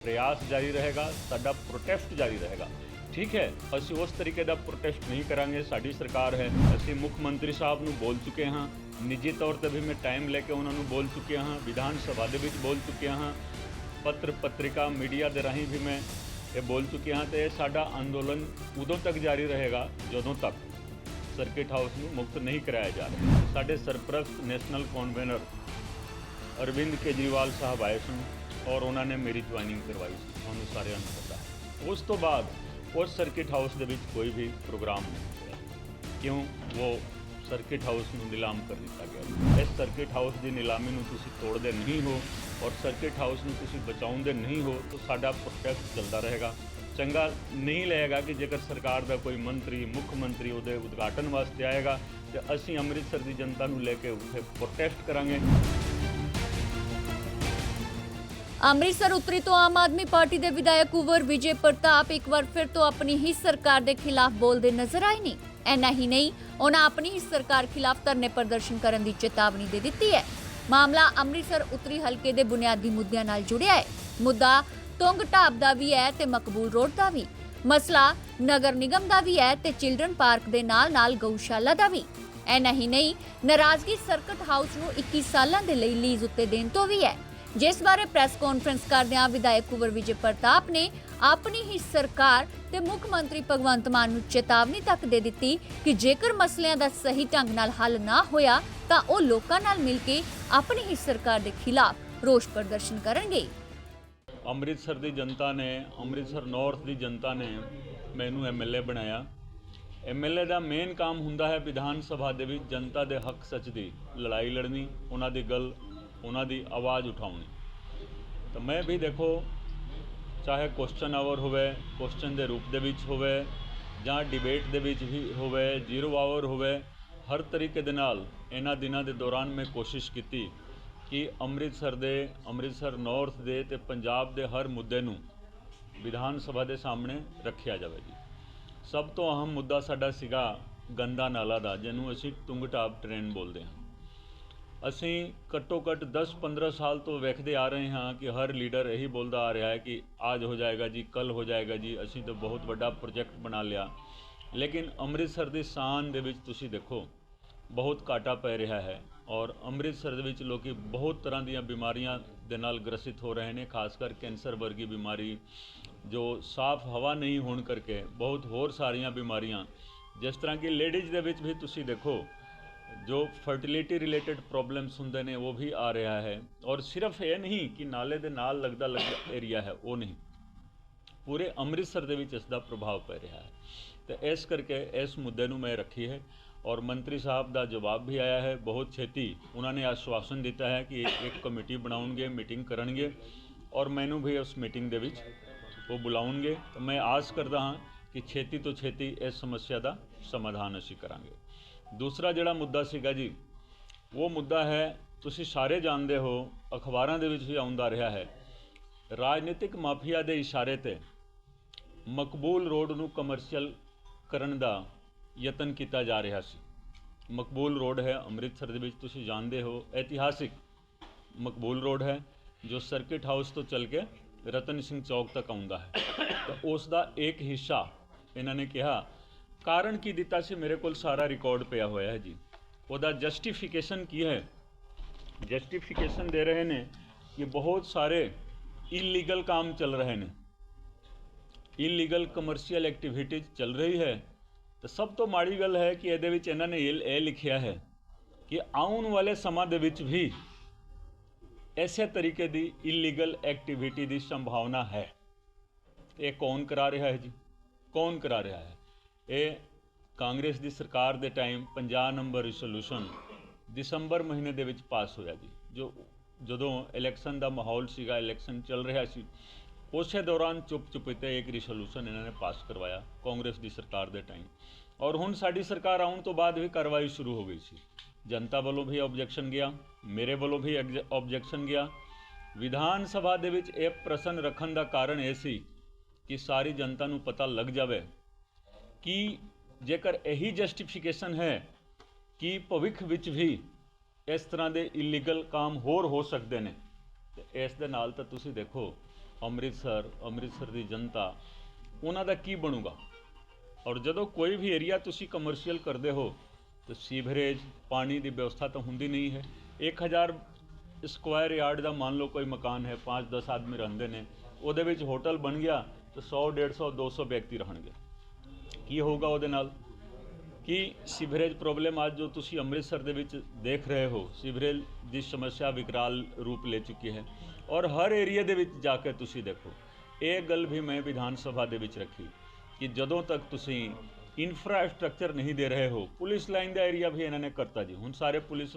ਪ੍ਰਯਾਸ ਜਾਰੀ ਰਹੇਗਾ ਸਾਡਾ ਪ੍ਰੋਟੈਸਟ ਜਾਰੀ ਰਹੇਗਾ ਠੀਕ ਹੈ ਅਸੀਂ ਉਸ ਤਰੀਕੇ ਦਾ ਪ੍ਰੋਟੈਸਟ ਨਹੀਂ ਕਰਾਂਗੇ ਸਾਡੀ ਸਰਕਾਰ ਹੈ ਅਸੀਂ ਮੁੱਖ ਮੰਤਰੀ ਸਾਹਿਬ ਨੂੰ ਬੋਲ ਚੁੱਕੇ ਹਾਂ ਨਿੱਜੀ ਤੌਰ ਤੇ ਵੀ ਮੈਂ ਟਾਈਮ ਲੈ ਕੇ ਉਹਨਾਂ ਨੂੰ ਬੋਲ ਚੁੱਕਿਆ ਹਾਂ ਵਿਧਾਨ ਸਭਾ ਦੇ ਵਿੱਚ ਬੋਲ ਚੁੱਕਿਆ ਹਾਂ ਪੱਤਰ ਪੱਤਰਿਕਾ ਮੀਡੀਆ ਦੇ ਰਾਹੀਂ ਵੀ ਮੈਂ ਇਹ ਬੋਲ ਚੁੱਕਿਆ ਹਾਂ ਤੇ ਇਹ ਸਾਡਾ ਅੰਦੋਲਨ ਉਦੋਂ ਤੱਕ ਜਾਰੀ ਰਹੇਗਾ ਜਦੋਂ ਤੱਕ ਸਰਕਿਟ ਹਾਊਸ ਨੂੰ ਮੁਕਤ ਨਹੀਂ ਕਰਾਇਆ ਜਾ ਰਿਹਾ ਸਾਡੇ ਸਰਪ੍ਰਸਤ ਨੈਸ਼ਨਲ ਕਨਵੀਨਰ ਅਰਵਿੰਦ ਕੇਜਰੀਵਾਲ ਸਾਹਿਬ ਆਏ ਸਨ ਔਰ ਉਹਨਾਂ ਨੇ ਮੇਰੀ ਜੁਆਇਨਿੰਗ ਕਰਵਾਈ ਸੀ, ਤੁਹਾਨੂੰ ਸਾਰਿਆਂ ਨੂੰ ਪਤਾ ਹੈ। ਉਸ ਤੋਂ ਬਾਅਦ ਉਸ ਸਰਕਿਟ ਹਾਊਸ ਦੇ ਵਿੱਚ ਕੋਈ ਵੀ ਪ੍ਰੋਗਰਾਮ ਨਹੀਂ ਹੋਇਆ। ਕਿਉਂ? ਉਹ ਸਰਕਿਟ ਹਾਊਸ ਨੂੰ ਨਿਲਾਮ ਕਰ ਦਿੱਤਾ ਗਿਆ ਇਸ ਸਰਕਿਟ ਹਾਊਸ ਦੀ ਨਿਲਾਮੀ ਨੂੰ ਤੁਸੀਂ ਤੋੜਦੇ ਨਹੀਂ ਹੋ ਔਰ ਸਰਕਿਟ ਹਾਊਸ ਨੂੰ ਤੁਸੀਂ ਬਚਾਉਂਦੇ ਨਹੀਂ ਹੋ, ਤਾਂ ਸਾਡਾ ਪ੍ਰੋਟੈਸਟ ਚੱਲਦਾ ਰਹੇਗਾ। ਚੰਗਾ ਨਹੀਂ ਲੱਗੇਗਾ ਕਿ ਜੇਕਰ ਸਰਕਾਰ ਦਾ ਕੋਈ ਮੰਤਰੀ, ਮੁੱਖ ਮੰਤਰੀ ਉਹਦੇ ਉਦਘਾਟਨ ਵਾਸਤੇ ਆਏਗਾ, ਤੇ ਅਸੀਂ ਅੰਮ੍ਰਿਤਸਰ ਦੀ ਜਨਤਾ ਨੂੰ ਲੈ ਕੇ ਉੱਥੇ ਪ੍ਰੋਟੈਸਟ ਕਰਾਂਗੇ। ਅੰਮ੍ਰਿਤਸਰ ਉੱਤਰੀ ਤੋਂ ਆਮ ਆਦਮੀ ਪਾਰਟੀ ਦੇ ਵਿਧਾਇਕ ਕੁਵਰ ਵਿਜੇ ਪ੍ਰਤਾਪ ਇੱਕ ਵਾਰ ਫਿਰ ਤੋਂ ਆਪਣੀ ਹੀ ਸਰਕਾਰ ਦੇ ਖਿਲਾਫ ਬੋਲਦੇ ਨਜ਼ਰ ਆਏ ਨੇ। ਐਨਾ ਹੀ ਨਹੀਂ, ਉਹਨਾਂ ਆਪਣੀ ਹੀ ਸਰਕਾਰ ਖਿਲਾਫ ਧਰਨੇ ਪ੍ਰਦਰਸ਼ਨ ਕਰਨ ਦੀ ਚੇਤਾਵਨੀ ਦੇ ਦਿੱਤੀ ਹੈ। ਮਾਮਲਾ ਅੰਮ੍ਰਿਤਸਰ ਉੱਤਰੀ ਹਲਕੇ ਦੇ ਬੁਨਿਆਦੀ ਮੁੱਦਿਆਂ ਨਾਲ ਜੁੜਿਆ ਹੈ। ਮੁੱਦਾ ਤੁੰਗ ਢਾਬ ਦਾ ਵੀ ਹੈ ਤੇ ਮਕਬੂਲ ਰੋਡ ਦਾ ਵੀ। ਮਸਲਾ ਨਗਰ ਨਿਗਮ ਦਾ ਵੀ ਹੈ ਤੇ ਚਿਲਡਰਨ ਪਾਰਕ ਦੇ ਨਾਲ-ਨਾਲ ਗਊਸ਼ਾਲਾ ਦਾ ਵੀ। ਐਨਾ ਹੀ ਨਹੀਂ, ਨਾਰਾਜ਼ਗੀ ਸਰਕਟ ਹਾਊਸ ਨੂੰ 21 ਸਾਲਾਂ ਦੇ ਲਈ ਲੀਜ਼ ਉੱਤੇ ਦੇਣ ਤੋਂ ਵੀ ਹੈ। ਜਿਸ ਬਾਰੇ ਪ੍ਰੈਸ ਕਾਨਫਰੰਸ ਕਰਦਿਆਂ ਵਿਧਾਇਕ ਕੁਵਰ ਵਿਜੇ ਪ੍ਰਤਾਪ ਨੇ ਆਪਣੀ ਹੀ ਸਰਕਾਰ ਤੇ ਮੁੱਖ ਮੰਤਰੀ ਭਗਵੰਤ ਮਾਨ ਨੂੰ ਚੇਤਾਵਨੀ ਤੱਕ ਦੇ ਦਿੱਤੀ ਕਿ ਜੇਕਰ ਮਸਲਿਆਂ ਦਾ ਸਹੀ ਢੰਗ ਨਾਲ ਹੱਲ ਨਾ ਹੋਇਆ ਤਾਂ ਉਹ ਲੋਕਾਂ ਨਾਲ ਮਿਲ ਕੇ ਆਪਣੀ ਹੀ ਸਰਕਾਰ ਦੇ ਖਿਲਾਫ ਰੋਸ ਪ੍ਰਦਰਸ਼ਨ ਕਰਨਗੇ। ਅੰਮ੍ਰਿਤਸਰ ਦੀ ਜਨਤਾ ਨੇ, ਅੰਮ੍ਰਿਤਸਰ ਨਾਰਥ ਦੀ ਜਨਤਾ ਨੇ ਮੈਨੂੰ ਐਮਐਲਏ ਬਣਾਇਆ। ਐਮਐਲਏ ਦਾ ਮੇਨ ਕੰਮ ਹੁੰਦਾ ਹੈ ਵਿਧਾਨ ਸਭਾ ਦੇ ਵਿੱਚ ਜਨਤਾ ਦੇ ਹੱਕ ਸੱਚ ਦੀ ਲੜਾਈ ਲੜਨੀ, ਉਹਨਾਂ ਦੀ ਗੱਲ ਉਹਨਾਂ ਦੀ ਆਵਾਜ਼ ਉਠਾਉਣੀ। ਤਾਂ ਮੈਂ ਵੀ ਦੇਖੋ, ਚਾਹੇ ਕੁਐਸਚਨ ਆਵਰ ਹੋਵੇ ਕੁਐਸਚਨ ਦੇ ਰੂਪ ਦੇ ਵਿੱਚ ਹੋਵੇ, ਜਾਂ ਡਿਬੇਟ ਦੇ ਵਿੱਚ ਹੀ ਹੋਵੇ ਜ਼ੀਰੋ ਆਵਰ ਹੋਵੇ, ਹਰ ਤਰੀਕੇ ਦੇ ਨਾਲ ਇਹਨਾਂ ਦਿਨਾਂ ਦੇ ਦੌਰਾਨ ਮੈਂ ਕੋਸ਼ਿਸ਼ ਕੀਤੀ ਕਿ ਅੰਮ੍ਰਿਤਸਰ ਦੇ, ਅੰਮ੍ਰਿਤਸਰ ਨਾਰਥ ਦੇ ਤੇ ਪੰਜਾਬ ਦੇ ਹਰ ਮੁੱਦੇ ਨੂੰ ਵਿਧਾਨ ਸਭਾ ਦੇ ਸਾਹਮਣੇ ਰੱਖਿਆ ਜਾਵੇ ਜੀ। ਸਭ ਤੋਂ ਅਹਿਮ ਮੁੱਦਾ ਸਾਡਾ ਸੀਗਾ ਗੰਦਾ ਨਾਲਾ ਦਾ, ਜਿਹਨੂੰ ਅਸੀਂ ਟੁੰਗਟਾਪ ਟ੍ਰੇਨ ਬੋਲਦੇ ਹਾਂ। ਅਸੀਂ ਘੱਟੋ ਘੱਟ 10-15 ਸਾਲ ਤੋਂ ਵੇਖਦੇ ਆ ਰਹੇ ਹਾਂ ਕਿ ਹਰ ਲੀਡਰ ਇਹੀ ਬੋਲਦਾ ਆ ਰਿਹਾ ਹੈ ਕਿ ਅੱਜ ਹੋ ਜਾਏਗਾ ਜੀ, ਕੱਲ ਹੋ ਜਾਏਗਾ ਜੀ, ਅਸੀਂ ਤਾਂ ਬਹੁਤ ਵੱਡਾ ਪ੍ਰੋਜੈਕਟ ਬਣਾ ਲਿਆ। ਲੇਕਿਨ ਅੰਮ੍ਰਿਤਸਰ ਦੀ ਸ਼ਾਨ ਦੇ ਵਿੱਚ ਤੁਸੀਂ ਦੇਖੋ, ਬਹੁਤ ਘਾਟਾ ਪੈ ਰਿਹਾ ਹੈ ਔਰ ਅੰਮ੍ਰਿਤਸਰ ਦੇ ਵਿੱਚ ਲੋਕੀ ਬਹੁਤ ਤਰ੍ਹਾਂ ਦੀਆਂ ਬਿਮਾਰੀਆਂ ਦੇ ਨਾਲ ਗ੍ਰਸਿਤ ਹੋ ਰਹੇ ਨੇ, ਖਾਸ ਕਰ ਕੈਂਸਰ ਵਰਗੀ ਬਿਮਾਰੀ, ਜੋ ਸਾਫ਼ ਹਵਾ ਨਹੀਂ ਹੋਣ ਕਰਕੇ ਬਹੁਤ ਹੋਰ ਸਾਰੀਆਂ ਬਿਮਾਰੀਆਂ। ਜਿਸ ਤਰ੍ਹਾਂ ਕਿ ਲੇਡੀਜ਼ ਦੇ ਵਿੱਚ ਵੀ ਤੁਸੀਂ ਦੇਖੋ ਜੋ ਫਰਟੀਲਿਟੀ ਰਿਲੇਟਡ ਪ੍ਰੋਬਲਮਸ ਹੁੰਦੇ ਨੇ, ਉਹ ਵੀ ਆ ਰਿਹਾ ਹੈ। ਔਰ ਸਿਰਫ ਇਹ ਨਹੀਂ ਕਿ ਨਾਲੇ ਦੇ ਨਾਲ ਲੱਗਦਾ ਲੱਗਦਾ ਏਰੀਆ ਹੈ, ਉਹ ਨਹੀਂ। ਪੂਰੇ ਅੰਮ੍ਰਿਤਸਰ ਦੇ ਵਿੱਚ ਇਸ ਦਾ ਪ੍ਰਭਾਵ ਪੈ ਰਿਹਾ ਹੈ। ਤੇ ਇਸ ਕਰਕੇ ਇਸ ਮੁੱਦੇ ਨੂੰ ਮੈਂ ਰੱਖੀ ਹੈ। ਔਰ ਮੰਤਰੀ ਸਾਹਿਬ ਦਾ ਜਵਾਬ ਵੀ ਆਇਆ ਹੈ, ਬਹੁਤ ਛੇਤੀ ਉਹਨਾਂ ਨੇ ਆਸ਼ਵਾਸਨ ਦਿੱਤਾ ਹੈ ਕਿ ਇੱਕ ਕਮੇਟੀ ਬਣਾਉਣਗੇ, ਮੀਟਿੰਗ ਕਰਨਗੇ। ਔਰ ਮੈਨੂੰ ਵੀ ਉਸ ਮੀਟਿੰਗ ਦੇ ਵਿੱਚ ਉਹ ਬੁਲਾਉਣਗੇ। ਤਾਂ ਮੈਂ ਆਸ ਕਰਦਾ ਹਾਂ ਕਿ ਛੇਤੀ ਤੋਂ ਛੇਤੀ ਇਸ ਸਮੱਸਿਆ ਦਾ ਸਮਾਧਾਨ ਅਸੀਂ ਕਰਾਂਗੇ। ਦੂਸਰਾ ਜਿਹੜਾ ਮੁੱਦਾ ਸੀਗਾ ਜੀ, ਉਹ ਮੁੱਦਾ ਹੈ, ਤੁਸੀਂ ਸਾਰੇ ਜਾਣਦੇ ਹੋ, ਅਖਬਾਰਾਂ ਦੇ ਵਿੱਚ ਵੀ ਆਉਂਦਾ ਰਿਹਾ ਹੈ, ਰਾਜਨੀਤਿਕ ਮਾਫੀਆ ਦੇ ਇਸ਼ਾਰੇ ਤੇ ਮਕਬੂਲ ਰੋਡ ਨੂੰ ਕਮਰਸ਼ੀਅਲ ਕਰਨ ਦਾ ਯਤਨ ਕੀਤਾ ਜਾ ਰਿਹਾ ਸੀ। ਮਕਬੂਲ ਰੋਡ ਹੈ, ਅੰਮ੍ਰਿਤਸਰ ਦੇ ਵਿੱਚ ਤੁਸੀਂ ਜਾਣਦੇ ਹੋ, ਇਤਿਹਾਸਿਕ ਮਕਬੂਲ ਰੋਡ ਹੈ, ਜੋ ਸਰਕਿਟ ਹਾਊਸ ਤੋਂ ਚੱਲ ਕੇ ਰਤਨ ਸਿੰਘ ਚੌਕ ਤੱਕ ਆਉਂਦਾ ਹੈ। ਤਾਂ ਉਸ ਦਾ ਇੱਕ ਹਿੱਸਾ ਇਹਨਾਂ ਨੇ ਕਿਹਾ ਕਾਰਨ ਕੀ ਦਿੱਤਾ ਸੀ? ਮੇਰੇ ਕੋਲ ਸਾਰਾ ਰਿਕਾਰਡ ਪਿਆ ਹੋਇਆ ਹੈ ਜੀ। ਉਹਦਾ ਜਸਟੀਫਿਕੇਸ਼ਨ ਕੀ ਹੈ? ਜਸਟੀਫਿਕੇਸ਼ਨ ਦੇ ਰਹੇ ਨੇ ਕਿ ਬਹੁਤ ਸਾਰੇ ਇਲੀਗਲ ਕੰਮ ਚੱਲ ਰਹੇ ਨੇ। ਇਲੀਗਲ ਕਮਰਸ਼ੀਅਲ ਐਕਟੀਵਿਟੀ ਚੱਲ ਰਹੀ ਹੈ। ਤਾਂ ਸਭ ਤੋਂ ਮਾੜੀ ਗੱਲ ਹੈ ਕਿ ਇਹਦੇ ਵਿੱਚ ਇਹਨਾਂ ਨੇ ਇਹ ਇਹ ਲਿਖਿਆ ਹੈ ਕਿ ਆਉਣ ਵਾਲੇ ਸਮਾਂ ਦੇ ਵਿੱਚ ਵੀ ਐਸੇ ਤਰੀਕੇ ਦੀ ਇਲੀਗਲ ਐਕਟੀਵਿਟੀ ਦੀ ਸੰਭਾਵਨਾ ਹੈ। ਇਹ ਕੌਣ ਕਰਾ ਰਿਹਾ ਹੈ ਜੀ? ਕੌਣ ਕਰਾ ਰਿਹਾ ਹੈ? ਇਹ ਕਾਂਗਰਸ ਦੀ ਸਰਕਾਰ ਦੇ ਟਾਈਮ 50 ਨੰਬਰ ਰਿਸੋਲੂਸ਼ਨ ਦਸੰਬਰ ਮਹੀਨੇ ਦੇ ਵਿੱਚ ਪਾਸ ਹੋਇਆ ਜੀ। ਜੋ ਜਦੋਂ ਇਲੈਕਸ਼ਨ ਦਾ ਮਾਹੌਲ ਸੀਗਾ ਇਲੈਕਸ਼ਨ ਚੱਲ ਰਿਹਾ ਸੀ, ਉਸੇ ਦੌਰਾਨ ਚੁੱਪ ਚੁਪੀਤੇ ਇੱਕ ਰਿਸੋਲੂਸ਼ਨ ਇਹਨਾਂ ਨੇ ਪਾਸ ਕਰਵਾਇਆ ਕਾਂਗਰਸ ਦੀ ਸਰਕਾਰ ਦੇ ਟਾਈਮ। ਔਰ ਹੁਣ ਸਾਡੀ ਸਰਕਾਰ ਆਉਣ ਤੋਂ ਬਾਅਦ ਵੀ ਕਾਰਵਾਈ ਸ਼ੁਰੂ ਹੋ ਗਈ ਸੀ। ਜਨਤਾ ਵੱਲੋਂ ਵੀ ਆਬਜੈਕਸ਼ਨ ਗਿਆ, ਮੇਰੇ ਵੱਲੋਂ ਵੀ ਆਬਜੈਕਸ਼ਨ ਗਿਆ। ਵਿਧਾਨ ਸਭਾ ਦੇ ਵਿੱਚ ਇਹ ਪ੍ਰਸ਼ਨ ਰੱਖਣ ਦਾ ਕਾਰਨ ਇਹ ਸੀ ਕਿ ਸਾਰੀ ਜਨਤਾ ਨੂੰ ਪਤਾ ਲੱਗ ਜਾਵੇ ਕਿ ਜੇਕਰ ਇਹੀ ਜਸਟੀਫਿਕੇਸ਼ਨ ਹੈ ਕਿ ਭਵਿੱਖ ਵਿੱਚ ਵੀ ਇਸ ਤਰ੍ਹਾਂ ਦੇ ਇਲੀਗਲ ਕੰਮ ਹੋਰ ਹੋ ਸਕਦੇ ਨੇ, ਤੇ ਇਸ ਦੇ ਨਾਲ ਤਾਂ ਤੁਸੀਂ ਦੇਖੋ ਅੰਮ੍ਰਿਤਸਰ ਅੰਮ੍ਰਿਤਸਰ ਦੀ ਜਨਤਾ, ਉਹਨਾਂ ਦਾ ਕੀ ਬਣੂਗਾ? ਔਰ ਜਦੋਂ ਕੋਈ ਵੀ ਏਰੀਆ ਤੁਸੀਂ ਕਮਰਸ਼ੀਅਲ ਕਰਦੇ ਹੋ, ਤਾਂ ਸੀਵਰੇਜ ਪਾਣੀ ਦੀ ਵਿਵਸਥਾ ਤਾਂ ਹੁੰਦੀ ਨਹੀਂ ਹੈ। 1000 ਸਕੁਆਇਰ ਯਾਰਡ ਦਾ ਮੰਨ ਲਓ ਕੋਈ ਮਕਾਨ ਹੈ 5-10 ਆਦਮੀ ਰਹਿੰਦੇ ਨੇ, ਉਹਦੇ ਵਿੱਚ ਹੋਟਲ ਬਣ ਗਿਆ, ਤਾਂ 100 150 200 ਵਿਅਕਤੀ ਰਹਿਣਗੇ। ਕੀ ਹੋਊਗਾ ਉਹਦੇ ਨਾਲ? ਕਿ ਸੀਵਰੇਜ ਪ੍ਰੋਬਲਮ ਅੱਜ ਜੋ ਤੁਸੀਂ ਅੰਮ੍ਰਿਤਸਰ ਦੇ ਵਿੱਚ ਦੇਖ ਰਹੇ ਹੋ, ਸੀਵਰੇਜ ਦੀ ਸਮੱਸਿਆ ਵਿਕਰਾਲ ਰੂਪ ਲੈ ਚੁੱਕੀ ਹੈ ਔਰ ਹਰ ਏਰੀਆ ਦੇ ਵਿੱਚ ਜਾ ਕੇ ਤੁਸੀਂ ਦੇਖੋ, ਇਹ ਗੱਲ ਵੀ ਮੈਂ ਵਿਧਾਨ ਸਭਾ ਦੇ ਵਿੱਚ ਰੱਖੀ ਕਿ ਜਦੋਂ ਤੱਕ ਤੁਸੀਂ ਇਨਫਰਾਸਟ੍ਰਕਚਰ ਨਹੀਂ ਦੇ ਰਹੇ ਹੋ, ਪੁਲਿਸ ਲਾਈਨ ਦਾ ਏਰੀਆ ਵੀ ਇਹਨਾਂ ਨੇ ਕਰਤਾ ਜੀ। ਹੁਣ ਸਾਰੇ ਪੁਲਿਸ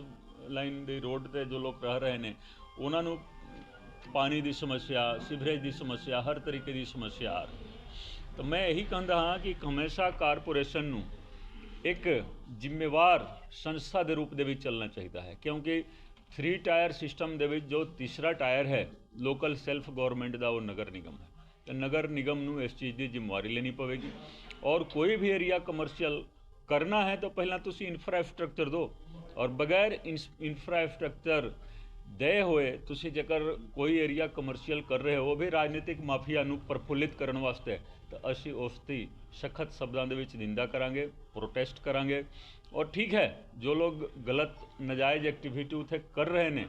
ਲਾਈਨ ਦੇ ਰੋਡ ਤੇ ਜੋ ਲੋਕ ਰਹਿ ਰਹੇ ਨੇ, ਉਹਨਾਂ ਨੂੰ ਪਾਣੀ ਦੀ ਸਮੱਸਿਆ, ਸੀਵਰੇਜ ਦੀ ਸਮੱਸਿਆ, ਹਰ ਤਰੀਕੇ ਦੀ ਸਮੱਸਿਆ ਆ ਰਹੀ ਤਾਂ ਮੈਂ ਇਹੀ ਕਹਿੰਦਾ ਹਾਂ ਕਿ ਹਮੇਸ਼ਾ ਕਾਰਪੋਰੇਸ਼ਨ ਨੂੰ ਇੱਕ ਜ਼ਿੰਮੇਵਾਰ ਸੰਸਥਾ ਦੇ ਰੂਪ ਦੇ ਵਿੱਚ ਚੱਲਣਾ ਚਾਹੀਦਾ ਹੈ, ਕਿਉਂਕਿ ਥਰੀ ਟਾਇਰ ਸਿਸਟਮ ਦੇ ਵਿੱਚ ਜੋ ਤੀਸਰਾ ਟਾਇਰ ਹੈ ਲੋਕਲ ਸੈਲਫ ਗਵਰਨਮੈਂਟ ਦਾ ਉਹ ਨਗਰ ਨਿਗਮ ਹੈ। ਤੇ ਨਗਰ ਨਿਗਮ ਨੂੰ ਇਸ ਚੀਜ਼ ਦੀ ਜ਼ਿੰਮੇਵਾਰੀ ਲੈਣੀ ਪਵੇਗੀ। ਔਰ ਕੋਈ ਵੀ ਏਰੀਆ ਕਮਰਸ਼ੀਅਲ ਕਰਨਾ ਹੈ ਤਾਂ ਪਹਿਲਾਂ ਤੁਸੀਂ ਇਨਫਰਾਸਟ੍ਰਕਚਰ ਦਿਓ ਔਰ ਬਗੈਰ ਇਨਫਰਾਸਟ੍ਰਕਚਰ ਦੇ ਹੋਏ ਤੁਸੀਂ ਜੇਕਰ ਕੋਈ ਏਰੀਆ ਕਮਰਸ਼ੀਅਲ ਕਰ ਰਹੇ ਹੋ, ਉਹ ਵੀ ਰਾਜਨੀਤਿਕ ਮਾਫੀਆ ਨੂੰ ਪ੍ਰਫੁੱਲਿਤ ਕਰਨ ਵਾਸਤੇ, ਤਾਂ ਅਸੀਂ ਉਸ ਦੀ ਸਖਤ ਸ਼ਬਦਾਂ ਦੇ ਵਿੱਚ ਨਿੰਦਾ ਕਰਾਂਗੇ ਪ੍ਰੋਟੈਸਟ ਕਰਾਂਗੇ। ਔਰ ਠੀਕ ਹੈ, ਜੋ ਲੋਕ ਗਲਤ ਨਜਾਇਜ਼ ਐਕਟੀਵਿਟੀ ਉੱਥੇ ਕਰ ਰਹੇ ਨੇ,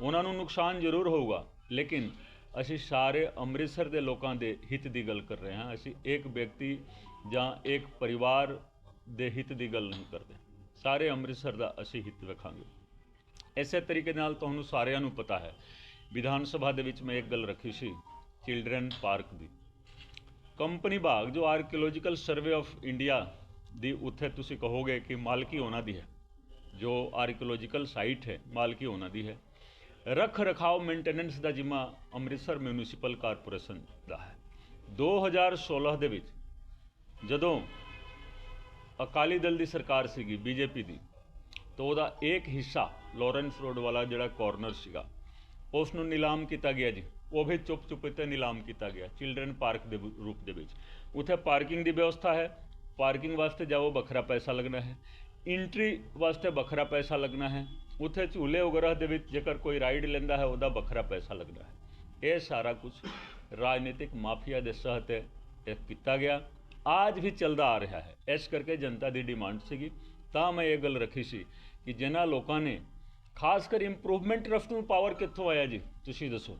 ਉਹਨਾਂ ਨੂੰ ਨੁਕਸਾਨ ਜ਼ਰੂਰ ਹੋਊਗਾ। ਲੇਕਿਨ ਅਸੀਂ ਸਾਰੇ ਅੰਮ੍ਰਿਤਸਰ ਦੇ ਲੋਕਾਂ ਦੇ ਹਿੱਤ ਦੀ ਗੱਲ ਕਰ ਰਹੇ ਹਾਂ। ਅਸੀਂ ਇੱਕ ਵਿਅਕਤੀ ਜਾਂ ਇੱਕ ਪਰਿਵਾਰ ਦੇ ਹਿੱਤ ਦੀ ਗੱਲ ਨਹੀਂ ਕਰਦੇ। ਸਾਰੇ ਅੰਮ੍ਰਿਤਸਰ ਦਾ ਅਸੀਂ ਹਿੱਤ ਰੱਖਾਂਗੇ ਇਸੇ ਤਰੀਕੇ ਨਾਲ ਤੁਹਾਨੂੰ ਸਾਰਿਆਂ ਨੂੰ ਪਤਾ ਹੈ। ਵਿਧਾਨ ਸਭਾ ਦੇ ਵਿੱਚ ਮੈਂ ਇੱਕ ਗੱਲ ਰੱਖੀ ਸੀ, ਚਿਲਡਰਨ ਪਾਰਕ ਦੀ। ਕੰਪਨੀ ਬਾਗ, ਜੋ ਆਰਕੀਓਲੋਜੀਕਲ ਸਰਵੇ ਆਫ ਇੰਡੀਆ ਦੀ ਉੱਥੇ ਤੁਸੀਂ ਕਹੋਗੇ ਕਿ ਮਾਲਕੀ ਉਹਨਾਂ ਦੀ ਹੈ। ਜੋ ਆਰਕੀਓਲੋਜੀਕਲ ਸਾਈਟ ਹੈ, ਮਾਲਕੀ ਉਹਨਾਂ ਦੀ ਹੈ। ਰੱਖ ਰਖਾਓ ਮੇਨਟੇਨੈਂਸ ਦਾ ਜਿੰਮਾ ਅੰਮ੍ਰਿਤਸਰ ਮਿਊਨਿਸਪਲ ਕਾਰਪੋਰੇਸ਼ਨ ਦਾ ਹੈ। 2016 ਦੇ ਵਿੱਚ ਜਦੋਂ ਅਕਾਲੀ ਦਲ ਦੀ ਸਰਕਾਰ ਸੀਗੀ, ਬੀਜੇਪੀ ਦੀ ਤਾਂ ਉਹਦਾ ਇੱਕ ਹਿੱਸਾ ਲਾਰੈਂਸ ਰੋਡ ਵਾਲਾ ਜਿਹੜਾ ਕਾਰਨਰ ਸੀਗਾ ਉਸ ਨੂੰ ਨਿਲਾਮ ਕੀਤਾ ਗਿਆ ਜੀ। ਉਹ ਵੀ ਚੁੱਪ ਚੁੱਪ 'ਤੇ ਨਿਲਾਮ ਕੀਤਾ ਗਿਆ ਚਿਲਡਰਨ ਪਾਰਕ ਦੇ ਵ- ਰੂਪ ਦੇ ਵਿੱਚ। ਉੱਥੇ ਪਾਰਕਿੰਗ ਦੀ ਵਿਵਸਥਾ ਹੈ। ਪਾਰਕਿੰਗ ਵਾਸਤੇ ਜਾਓ, ਵੱਖਰਾ ਪੈਸਾ ਲੱਗਣਾ ਹੈ। ਐਂਟਰੀ ਵਾਸਤੇ ਵੱਖਰਾ ਪੈਸਾ ਲੱਗਣਾ ਹੈ। ਉੱਥੇ ਝੂਲੇ ਵਗੈਰਾ ਦੇ ਵਿੱਚ ਜੇਕਰ ਕੋਈ ਰਾਈਡ ਲੈਂਦਾ ਹੈ, ਉਹਦਾ ਵੱਖਰਾ ਪੈਸਾ ਲੱਗਦਾ ਹੈ। ਇਹ ਸਾਰਾ ਕੁਝ ਰਾਜਨੀਤਿਕ ਮਾਫੀਆ ਦੇ ਸਹਤ ਇਹ ਕੀਤਾ ਗਿਆ। ਅੱਜ ਵੀ ਚੱਲਦਾ ਆ ਰਿਹਾ ਹੈ। ਇਸ ਕਰਕੇ ਜਨਤਾ ਦੀ ਡਿਮਾਂਡ ਸੀਗੀ। ਤਾਂ ਮੈਂ ਇਹ ਗੱਲ ਰੱਖੀ ਸੀ ਕਿ ਜਿਨ੍ਹਾਂ ਲੋਕਾਂ ਨੇ ਖਾਸ ਕਰ ਇੰਪਰੂਵਮੈਂਟ ਟਰਸਟ ਨੂੰ ਪਾਵਰ ਕਿੱਥੋਂ ਆਇਆ ਜੀ? ਤੁਸੀਂ ਦੱਸੋ।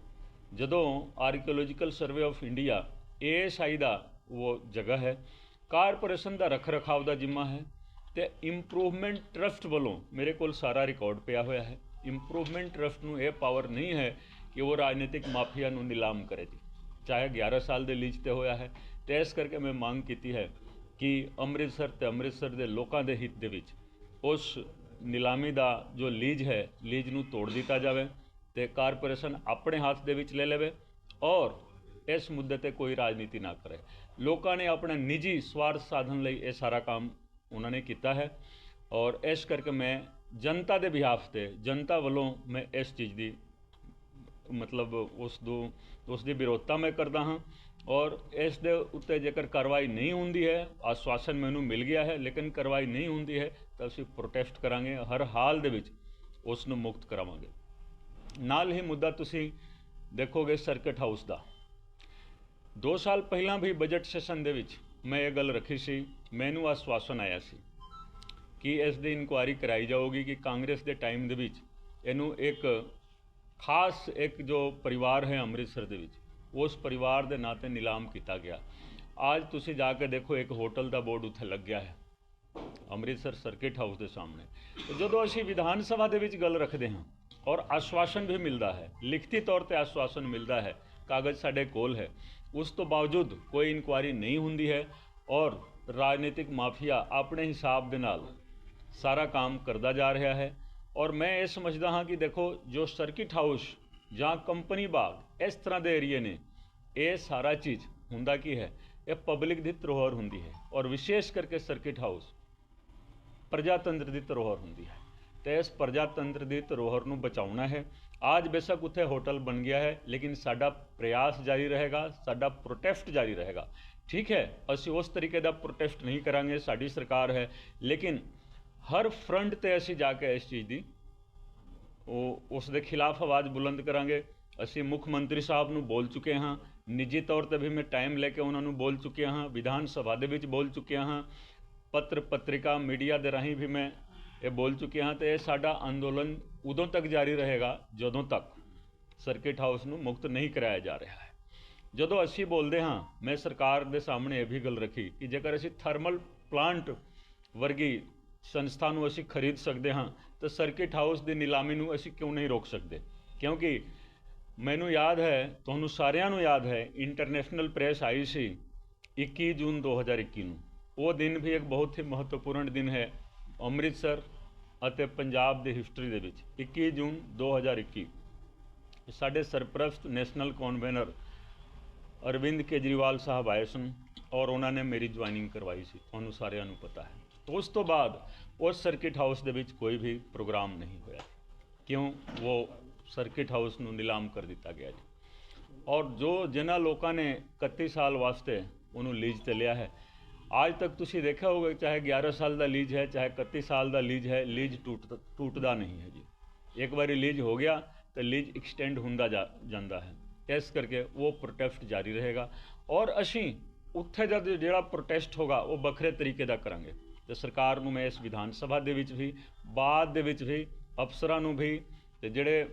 ਜਦੋਂ archaeological survey of India ASI ਦਾ ਉਹ ਜਗ੍ਹਾ ਹੈ ਕਾਰਪੋਰੇਸ਼ਨ ਦਾ ਰੱਖ ਰਖਾਵ ਦਾ ਜ਼ਿੰਮਾ ਹੈ ਤੇ ਇੰਪਰੂਵਮੈਂਟ ਟਰਸਟ ਵੱਲੋਂ ਮੇਰੇ ਕੋਲ ਸਾਰਾ ਰਿਕਾਰਡ ਪਿਆ ਹੋਇਆ ਹੈ। ਇੰਪਰੂਵਮੈਂਟ ਟਰਸਟ ਨੂੰ ਇਹ ਪਾਵਰ ਨਹੀਂ ਹੈ ਕਿ ਉਹ ਰਾਜਨੀਤਿਕ ਮਾਫੀਆ ਨੂੰ ਨਿਲਾਮ ਕਰੇ ਜੀ। ਚਾਹੇ 11 ਸਾਲ ਦੇ ਲੀਜ ਤੇ ਹੋਇਆ ਹੈ ਤੇ ਇਸ ਕਰਕੇ ਮੈਂ ਮੰਗ ਕੀਤੀ ਹੈ ਕਿ ਅੰਮ੍ਰਿਤਸਰ ਤੇ ਅੰਮ੍ਰਿਤਸਰ ਦੇ ਲੋਕਾਂ ਦੇ ਹਿੱਤ ਦੇ ਵਿੱਚ ਉਸ ਨਿਲਾਮੀ ਦਾ ਜੋ ਲੀਜ ਹੈ, ਲੀਜ ਨੂੰ ਤੋੜ ਦਿੱਤਾ ਜਾਵੇ ਤੇ ਕਾਰਪੋਰੇਸ਼ਨ ਆਪਣੇ ਹੱਥ ਦੇ ਵਿੱਚ ਲੈ ਲਵੇ ਔਰ ਇਸ ਮੁੱਦੇ ਤੇ ਕੋਈ ਰਾਜਨੀਤੀ ਨਾ ਕਰੇ। ਲੋਕਾਂ ਨੇ ਆਪਣੇ ਨਿੱਜੀ ਸਵਾਰਥ ਸਾਧਨ ਲਈ ਇਹ ਸਾਰਾ ਕੰਮ ਉਹਨਾਂ ਨੇ ਕੀਤਾ ਹੈ ਔਰ ਇਸ ਕਰਕੇ ਮੈਂ ਜਨਤਾ ਦੇ ਬਿਹਾਫ ਤੇ, ਜਨਤਾ ਵੱਲੋਂ ਮੈਂ ਇਸ ਚੀਜ਼ ਦੀ ਮਤਲਬ ਉਸ ਨੂੰ ਉਸ ਦੀ ਵਿਰੋਧਤਾ ਮੈਂ ਕਰਦਾ ਹਾਂ। ਔਰ ਇਸ ਦੇ ਉੱਤੇ ਜੇਕਰ ਕਾਰਵਾਈ ਨਹੀਂ ਹੁੰਦੀ ਹੈ, ਆਸ਼ਵਾਸਨ ਮੈਨੂੰ ਮਿਲ ਗਿਆ ਹੈ, ਲੇਕਿਨ ਕਾਰਵਾਈ ਨਹੀਂ ਹੁੰਦੀ ਹੈ, ਤਾਂ ਅਸੀਂ ਪ੍ਰੋਟੈਸਟ ਕਰਾਂਗੇ, ਹਰ ਹਾਲ ਦੇ ਵਿੱਚ ਉਸ ਨੂੰ ਮੁਕਤ ਕਰਾਵਾਂਗੇ। ਨਾਲ ਹੀ ਮੁੱਦਾ ਤੁਸੀਂ ਦੇਖੋਗੇ ਸਰਕਟ ਹਾਊਸ ਦਾ। 2 ਸਾਲ ਪਹਿਲਾਂ ਵੀ ਬਜਟ ਸੈਸ਼ਨ ਦੇ ਵਿੱਚ ਮੈਂ ਇਹ ਗੱਲ ਰੱਖੀ ਸੀ, ਮੈਨੂੰ ਆਸ਼ਵਾਸਨ ਆਇਆ ਸੀ ਕਿ ਇਸ ਦੀ ਇਨਕੁਆਇਰੀ ਕਰਾਈ ਜਾਊਗੀ ਕਿ ਕਾਂਗਰਸ ਦੇ ਟਾਈਮ ਦੇ ਵਿੱਚ ਇਹਨੂੰ ਇੱਕ ਖਾਸ ਇੱਕ ਜੋ ਪਰਿਵਾਰ ਹੈ ਅੰਮ੍ਰਿਤਸਰ ਦੇ ਵਿੱਚ ਉਸ ਪਰਿਵਾਰ ਦੇ ਨਾਂ ਤੇ ਨਿਲਾਮ ਕੀਤਾ ਗਿਆ ਅੱਜ ਤੁਸੀਂ ਜਾ ਕੇ ਦੇਖੋ ਇੱਕ ਹੋਟਲ ਦਾ ਬੋਰਡ ਉੱਥੇ ਲੱਗਿਆ ਹੈ ਅੰਮ੍ਰਿਤਸਰ ਸਰਕਿਟ ਹਾਊਸ ਦੇ ਸਾਹਮਣੇ ਤੇ ਜਦੋਂ ਅਸੀਂ ਵਿਧਾਨ ਸਭਾ ਦੇ ਵਿੱਚ ਗੱਲ ਰੱਖਦੇ ਹਾਂ ਔਰ ਆਸ਼ਵਾਸਨ ਵੀ ਮਿਲਦਾ ਹੈ ਲਿਖਤੀ ਤੌਰ ਤੇ ਆਸ਼ਵਾਸਨ ਮਿਲਦਾ ਹੈ ਕਾਗਜ਼ ਸਾਡੇ ਕੋਲ ਹੈ ਉਸ ਤੋਂ ਬਾਵਜੂਦ ਕੋਈ ਇਨਕੁਆਇਰੀ ਨਹੀਂ ਹੁੰਦੀ ਹੈ ਔਰ ਰਾਜਨੀਤਿਕ ਮਾਫੀਆ ਆਪਣੇ ਹਿਸਾਬ ਦੇ ਨਾਲ ਸਾਰਾ ਕੰਮ ਕਰਦਾ ਜਾ ਰਿਹਾ ਹੈ ਔਰ ਮੈਂ ਇਹ ਸਮਝਦਾ ਹਾਂ ਕਿ ਦੇਖੋ ਜੋ ਸਰਕਿਟ ਹਾਊਸ ਜਾਂ ਕੰਪਨੀ ਬਾਗ, ਇਸ ਤਰ੍ਹਾਂ ਦੇ ਏਰੀਏ ਨੇ। ਇਹ ਸਾਰਾ ਚੀਜ਼ ਹੁੰਦਾ ਕੀ ਹੈ? ਇਹ ਪਬਲਿਕ ਦੀ ਧਰੋਹਰ ਹੁੰਦੀ ਹੈ ਔਰ ਵਿਸ਼ੇਸ਼ ਕਰਕੇ ਸਰਕਿਟ ਹਾਊਸ ਪ੍ਰਜਾਤੰਤਰ ਦੀ ਧਰੋਹਰ ਹੁੰਦੀ ਹੈ। ਤੇ ਇਸ ਪ੍ਰਜਾਤੰਤਰ ਦੀ ਧਰੋਹਰ ਨੂੰ ਬਚਾਉਣਾ ਹੈ। ਅੱਜ ਬੇਸ਼ੱਕ ਉੱਥੇ ਹੋਟਲ ਬਣ ਗਿਆ ਹੈ, ਲੇਕਿਨ ਸਾਡਾ ਪ੍ਰਯਾਸ ਜਾਰੀ ਰਹੇਗਾ, ਸਾਡਾ ਪ੍ਰੋਟੈਸਟ ਜਾਰੀ ਰਹੇਗਾ। ਠੀਕ ਹੈ, ਅਸੀਂ ਉਸ ਤਰੀਕੇ ਦਾ ਪ੍ਰੋਟੈਸਟ ਨਹੀਂ ਕਰਾਂਗੇ, ਸਾਡੀ ਸਰਕਾਰ ਹੈ। ਲੇਕਿਨ ਹਰ ਫਰੰਟ ਤੇ ਅਸੀਂ ਜਾ ਕੇ ਇਸ ਚੀਜ਼ ਦੀ ਉਹ ਉਸ ਦੇ ਖਿਲਾਫ ਆਵਾਜ਼ ਬੁਲੰਦ ਕਰਾਂਗੇ। ਅਸੀਂ ਮੁੱਖ ਮੰਤਰੀ ਸਾਹਿਬ ਨੂੰ ਬੋਲ ਚੁੱਕੇ ਹਾਂ। ਨਿੱਜੀ ਤੌਰ ਤੇ ਵੀ ਮੈਂ ਟਾਈਮ ਲੈ ਕੇ ਉਹਨਾਂ ਨੂੰ ਬੋਲ ਚੁੱਕਿਆ ਹਾਂ। ਵਿਧਾਨ ਸਭਾ ਦੇ ਵਿੱਚ ਬੋਲ ਚੁੱਕਿਆ ਹਾਂ। ਪੱਤਰ ਪੱਤਰਿਕਾ ਮੀਡੀਆ ਦੇ ਰਾਹੀਂ ਵੀ ਮੈਂ ਇਹ ਬੋਲ ਚੁੱਕਿਆ ਹਾਂ ਤੇ ਇਹ ਸਾਡਾ ਅੰਦੋਲਨ ਉਦੋਂ ਤੱਕ ਜਾਰੀ ਰਹੇਗਾ, ਜਦੋਂ ਤੱਕ ਸਰਕਿਟ ਹਾਊਸ ਨੂੰ ਮੁਕਤ ਨਹੀਂ ਕਰਾਇਆ ਜਾ ਰਿਹਾ ਹੈ। ਜਦੋਂ ਅਸੀਂ ਬੋਲਦੇ ਹਾਂ, ਮੈਂ ਸਰਕਾਰ ਦੇ ਸਾਹਮਣੇ ਇਹ ਵੀ ਗੱਲ ਰੱਖੀ ਕਿ ਜੇਕਰ ਅਸੀਂ ਥਰਮਲ ਪਲਾਂਟ ਵਰਗੀ ਸੰਸਥਾ ਨੂੰ ਅਸੀਂ ਖਰੀਦ ਸਕਦੇ ਹਾਂ, ਤਾਂ ਸਰਕਿਟ ਹਾਊਸ ਦੀ ਨਿਲਾਮੀ ਨੂੰ ਅਸੀਂ ਕਿਉਂ ਨਹੀਂ ਰੋਕ ਸਕਦੇ? ਕਿਉਂਕਿ ਮੈਨੂੰ ਯਾਦ ਹੈ, ਤੁਹਾਨੂੰ ਸਾਰਿਆਂ ਨੂੰ ਯਾਦ ਹੈ ਇੰਟਰਨੈਸ਼ਨਲ ਪ੍ਰੈਸ ਆਈ ਸੀ 21 ਜੂਨ 2021 ਨੂੰ। ਉਹ ਦਿਨ ਵੀ ਇੱਕ ਬਹੁਤ ਹੀ ਮਹੱਤਵਪੂਰਨ ਦਿਨ ਹੈ ਅੰਮ੍ਰਿਤਸਰ ਅਤੇ ਪੰਜਾਬ ਦੀ ਹਿਸਟਰੀ ਦੇ ਵਿੱਚ 21 ਜੂਨ 2021 ਸਾਡੇ ਸਰਪ੍ਰਸਤ ਨੈਸ਼ਨਲ ਕਨਵੈਨਰ ਅਰਵਿੰਦ ਕੇਜਰੀਵਾਲ ਸਾਹਿਬ ਆਏ ਸਨ ਔਰ ਉਹਨਾਂ ਨੇ ਮੇਰੀ ਜੁਆਇਨਿੰਗ ਕਰਵਾਈ ਸੀ, ਤੁਹਾਨੂੰ ਸਾਰਿਆਂ ਨੂੰ ਪਤਾ ਹੈ। ਉਸ ਤੋਂ ਬਾਅਦ ਉਸ ਸਰਕਿਟ ਹਾਊਸ ਦੇ ਵਿੱਚ ਕੋਈ ਵੀ ਪ੍ਰੋਗਰਾਮ ਨਹੀਂ ਹੋਇਆ ਕਿਉਂ? ਉਹ ਸਰਕਿਟ ਹਾਊਸ ਨੂੰ ਨਿਲਾਮ ਕਰ ਦਿੱਤਾ ਗਿਆ ਜੀ। ਔਰ ਜੋ ਜਿਨ੍ਹਾਂ ਲੋਕਾਂ ਨੇ 31 ਸਾਲ ਵਾਸਤੇ ਉਹਨੂੰ ਲੀਜ਼ ਤੇ ਲਿਆ ਹੈ, ਅੱਜ ਤੱਕ ਤੁਸੀਂ ਦੇਖਿਆ ਹੋਵੇਗਾ ਚਾਹੇ 11 ਸਾਲ ਦਾ ਲੀਜ਼ ਹੈ, ਚਾਹੇ 31 ਸਾਲ ਦਾ ਲੀਜ਼ ਹੈ ਲੀਜ਼ ਟੁੱਟ ਟੁੱਟਦਾ ਨਹੀਂ ਹੈ ਜੀ। ਇੱਕ ਵਾਰੀ ਲੀਜ਼ ਹੋ ਗਿਆ ਤਾਂ ਲੀਜ਼ ਐਕਸਟੈਂਡ ਹੁੰਦਾ ਜਾ- ਜਾਂਦਾ ਹੈ। ਇਸ ਕਰਕੇ ਉਹ ਪ੍ਰੋਟੈਸਟ ਜਾਰੀ ਰਹੇਗਾ। ਔਰ ਅਸੀਂ ਉੱਥੇ ਜਦ ਜਿਹੜਾ ਪ੍ਰੋਟੈਸਟ ਹੋਗਾ, ਉਹ ਵੱਖਰੇ ਤਰੀਕੇ ਦਾ ਕਰਾਂਗੇ। ਤੇ ਸਰਕਾਰ ਨੂੰ ਮੈਂ ਇਸ ਵਿਧਾਨ ਸਭਾ ਦੇ ਵਿੱਚ ਵੀ, ਬਾਅਦ ਦੇ ਵਿੱਚ ਵੀ, ਅਫਸਰਾਂ ਨੂੰ ਵੀ ਤੇ ਜਿਹੜੇ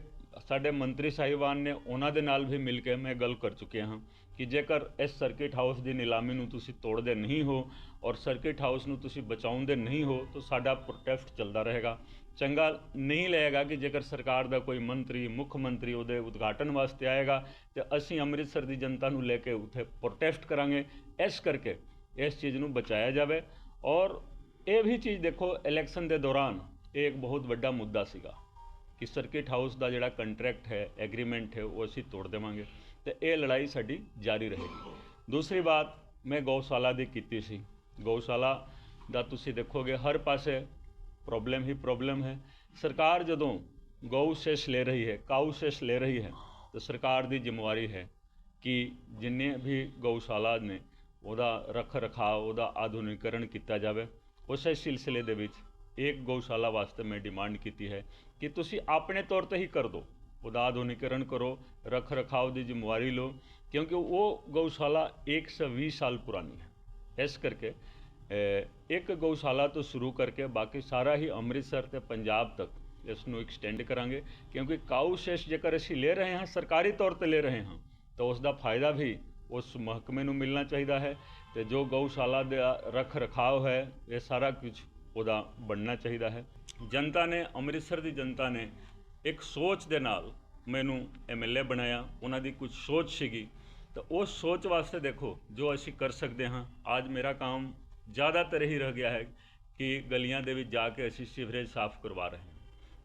ਸਾਡੇ ਮੰਤਰੀ ਸਾਹਿਬਾਨ ਨੇ ਉਹਨਾਂ ਦੇ ਨਾਲ ਵੀ ਮਿਲ ਕੇ ਮੈਂ ਗੱਲ ਕਰ ਚੁੱਕਿਆ ਹਾਂ ਕਿ ਜੇਕਰ ਇਸ ਸਰਕਿਟ ਹਾਊਸ ਦੀ ਨਿਲਾਮੀ ਨੂੰ ਤੁਸੀਂ ਤੋੜਦੇ ਨਹੀਂ ਹੋ ਔਰ ਸਰਕਿਟ ਹਾਊਸ ਨੂੰ ਤੁਸੀਂ ਬਚਾਉਂਦੇ ਨਹੀਂ ਹੋ, ਤਾਂ ਸਾਡਾ ਪ੍ਰੋਟੈਸਟ ਚੱਲਦਾ ਰਹੇਗਾ। ਚੰਗਾ ਨਹੀਂ ਲੱਗੇਗਾ ਕਿ ਜੇਕਰ ਸਰਕਾਰ ਦਾ ਕੋਈ ਮੰਤਰੀ, ਮੁੱਖ ਮੰਤਰੀ ਉਹਦੇ ਉਦਘਾਟਨ ਵਾਸਤੇ ਆਏਗਾ, ਤੇ ਅਸੀਂ ਅੰਮ੍ਰਿਤਸਰ ਦੀ ਜਨਤਾ ਨੂੰ ਲੈ ਕੇ ਉੱਥੇ ਪ੍ਰੋਟੈਸਟ ਕਰਾਂਗੇ। ਇਸ ਕਰਕੇ ਇਸ ਚੀਜ਼ ਨੂੰ ਬਚਾਇਆ ਜਾਵੇ ਔਰ ਇਹ ਵੀ ਚੀਜ਼ ਦੇਖੋ ਇਲੈਕਸ਼ਨ ਦੇ ਦੌਰਾਨ ਇਹ ਇੱਕ ਬਹੁਤ ਵੱਡਾ ਮੁੱਦਾ ਸੀਗਾ ਕਿ ਸਰਕਿਟ ਹਾਊਸ ਦਾ ਜਿਹੜਾ ਕੰਟਰੈਕਟ ਹੈ ਐਗਰੀਮੈਂਟ ਹੈ, ਉਹ ਅਸੀਂ ਤੋੜ ਦੇਵਾਂਗੇ ਤੇ ਇਹ ਲੜਾਈ ਸਾਡੀ ਜਾਰੀ ਰਹੇਗੀ। ਦੂਸਰੀ ਬਾਤ, ਮੈਂ ਗਊਸ਼ਾਲਾ ਦੀ ਕੀਤੀ ਸੀ। ਗਊਸ਼ਾਲਾ ਦਾ ਤੁਸੀਂ ਦੇਖੋਗੇ, ਹਰ ਪਾਸੇ ਪ੍ਰੋਬਲਮ ਹੀ ਪ੍ਰੋਬਲਮ ਹੈ। ਸਰਕਾਰ ਜਦੋਂ ਗਊ ਸੇਸ਼ ਲੈ ਰਹੀ ਹੈ, ਕਾਊ ਸੇਸ਼ ਲੈ ਰਹੀ ਹੈ, ਤਾਂ ਸਰਕਾਰ ਦੀ ਜ਼ਿੰਮੇਵਾਰੀ ਹੈ ਕਿ ਜਿੰਨੇ ਵੀ ਗਊਸ਼ਾਲਾ ਨੇ, ਉਹਦਾ ਰੱਖ ਰਖਾਅ ਉਹਦਾ ਆਧੁਨਿਕਰਨ ਕੀਤਾ ਜਾਵੇ। ਉਸੇ ਸਿਲਸਿਲੇ ਦੇ ਵਿੱਚ ਇੱਕ ਗਊਸ਼ਾਲਾ ਵਾਸਤੇ ਮੈਂ ਡਿਮਾਂਡ ਕੀਤੀ ਹੈ ਕਿ ਤੁਸੀਂ ਆਪਣੇ ਤੌਰ ਤੇ ਹੀ ਕਰ ਦਿਓ। ਉਹਦਾ ਆਧੁਨਿਕਰਨ ਕਰੋ ਰੱਖ ਰਖਾਵ ਦੀ ਜ਼ਿੰਮੇਵਾਰੀ ਲਓ, ਕਿਉਂਕਿ ਉਹ ਗਊਸ਼ਾਲਾ 120 ਸਾਲ ਪੁਰਾਣੀ ਹੈ। ਇਸ ਕਰਕੇ ਇੱਕ ਗਊਸ਼ਾਲਾ ਤੋਂ ਸ਼ੁਰੂ ਕਰਕੇ ਬਾਕੀ ਸਾਰਾ ਹੀ ਅੰਮ੍ਰਿਤਸਰ ਤੇ ਪੰਜਾਬ ਤੱਕ ਇਸ ਨੂੰ ਐਕਸਟੈਂਡ ਕਰਾਂਗੇ, ਕਿਉਂਕਿ ਕਾਊ ਸੈਸ ਜੇਕਰ ਅਸੀਂ ਲੈ ਰਹੇ ਹਾਂ, ਸਰਕਾਰੀ ਤੌਰ ਤੇ ਲੈ ਰਹੇ ਹਾਂ, ਤਾਂ ਉਸ ਦਾ ਫਾਇਦਾ ਵੀ ਉਸ ਮਹਿਕਮੇ ਨੂੰ ਮਿਲਣਾ ਚਾਹੀਦਾ ਹੈ। ਤੇ ਜੋ ਗਊਸ਼ਾਲਾ ਦਾ ਰੱਖ ਰਖਾਵ ਹੈ, ਇਹ ਸਾਰਾ ਕੁਝ ਉਹਦਾ ਬਣਨਾ ਚਾਹੀਦਾ ਹੈ। ਜਨਤਾ ਨੇ, ਅੰਮ੍ਰਿਤਸਰ ਦੀ ਜਨਤਾ ਨੇ ਇੱਕ ਸੋਚ ਦੇ ਨਾਲ ਮੈਨੂੰ ਐਮਐਲਏ ਬਣਾਇਆ। ਉਹਨਾਂ ਦੀ ਕੁਝ ਸੋਚ ਸੀਗੀ। ਤਾਂ ਉਸ ਸੋਚ ਵਾਸਤੇ ਦੇਖੋ, ਜੋ ਅਸੀਂ ਕਰ ਸਕਦੇ ਹਾਂ, ਅੱਜ ਮੇਰਾ ਕੰਮ ਜ਼ਿਆਦਾਤਰ ਹੀ ਰਹਿ ਗਿਆ ਹੈ ਕਿ ਗਲੀਆਂ ਦੇ ਵਿੱਚ ਜਾ ਕੇ ਅਸੀਂ ਸੀਵਰੇਜ ਸਾਫ਼ ਕਰਵਾ ਰਹੇ ਹਾਂ।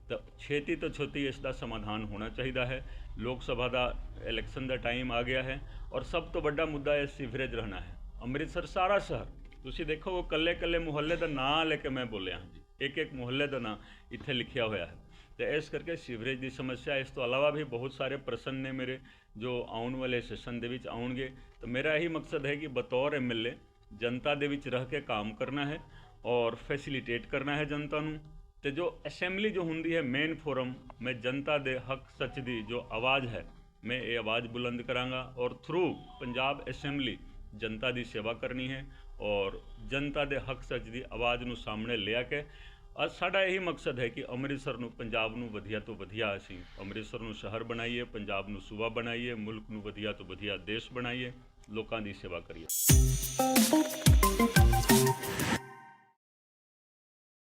ਤਾਂ ਛੇਤੀ ਤੋਂ ਛੇਤੀ ਇਸ ਦਾ ਸਮਾਧਾਨ ਹੋਣਾ ਚਾਹੀਦਾ ਹੈ। ਲੋਕ ਸਭਾ ਦਾ ਇਲੈਕਸ਼ਨ ਦਾ ਟਾਈਮ ਆ ਗਿਆ ਹੈ ਔਰ ਸਭ ਤੋਂ ਵੱਡਾ ਮੁੱਦਾ ਇਹ ਸੀਵਰੇਜ ਰਹਿਣਾ ਹੈ। ਅੰਮ੍ਰਿਤਸਰ ਸਾਰਾ ਸ਼ਹਿਰ ਤੁਸੀਂ ਦੇਖੋ ਉਹ ਕੱਲੇ ਕੱਲੇ ਮੁਹੱਲੇ ਦਾ ਨਾਂ ਲੈ ਕੇ ਮੈਂ ਬੋਲਿਆ ਹਾਂ ਜੀ ਇੱਕ ਇੱਕ ਮੁਹੱਲੇ ਦਾ ਨਾਂ ਇੱਥੇ ਲਿਖਿਆ ਹੋਇਆ ਹੈ ਤੇ ਇਸ ਕਰਕੇ ਸੀਵਰੇਜ ਦੀ ਸਮੱਸਿਆ ਇਸ ਤੋਂ ਇਲਾਵਾ ਵੀ ਬਹੁਤ ਸਾਰੇ ਪ੍ਰਸ਼ਨ ਨੇ ਮੇਰੇ ਜੋ ਆਉਣ ਵਾਲੇ ਸੈਸ਼ਨ ਦੇ ਵਿੱਚ ਆਉਣਗੇ ਤਾਂ ਮੇਰਾ ਇਹੀ ਮਕਸਦ ਹੈ ਕਿ ਬਤੌਰ ਐਮਐਲਏ ਜਨਤਾ ਦੇ ਵਿੱਚ ਰਹਿ ਕੇ ਕੰਮ ਕਰਨਾ ਹੈ ਔਰ ਫੈਸਿਲਿਟੇਟ ਕਰਨਾ ਹੈ ਜਨਤਾ ਨੂੰ ਤੇ ਜੋ ਅਸੈਂਬਲੀ ਜੋ ਹੁੰਦੀ ਹੈ ਮੇਨ ਫੋਰਮ ਮੈਂ ਜਨਤਾ ਦੇ ਹੱਕ ਸੱਚ ਦੀ ਜੋ ਆਵਾਜ਼ ਹੈ ਮੈਂ ਇਹ ਆਵਾਜ਼ ਬੁਲੰਦ ਕਰਾਂਗਾ ਔਰ ਥਰੂ ਪੰਜਾਬ ਅਸੈਂਬਲੀ ਜਨਤਾ ਦੀ ਸੇਵਾ ਕਰਨੀ ਹੈ ਔਰ ਜਨਤਾ ਦੇ ਹੱਕ ਸੱਚ ਦੀ ਆਵਾਜ਼ ਨੂੰ ਸਾਹਮਣੇ ਲਿਆ ਕੇ ਅੱਜ ਸਾਡਾ ਇਹੀ ਮਕਸਦ ਹੈ ਕਿ ਅੰਮ੍ਰਿਤਸਰ ਨੂੰ, ਪੰਜਾਬ ਨੂੰ ਵਧੀਆ ਤੋਂ ਵਧੀਆ ਅਸੀਂ ਅੰਮ੍ਰਿਤਸਰ ਨੂੰ ਸ਼ਹਿਰ ਬਣਾਈਏ, ਪੰਜਾਬ ਨੂੰ ਸੂਬਾ ਬਣਾਈਏ, ਮੁਲਕ ਨੂੰ ਵਧੀਆ ਤੋਂ ਵਧੀਆ ਦੇਸ਼ ਬਣਾਈਏ, ਲੋਕਾਂ ਦੀ ਸੇਵਾ ਕਰੀਏ।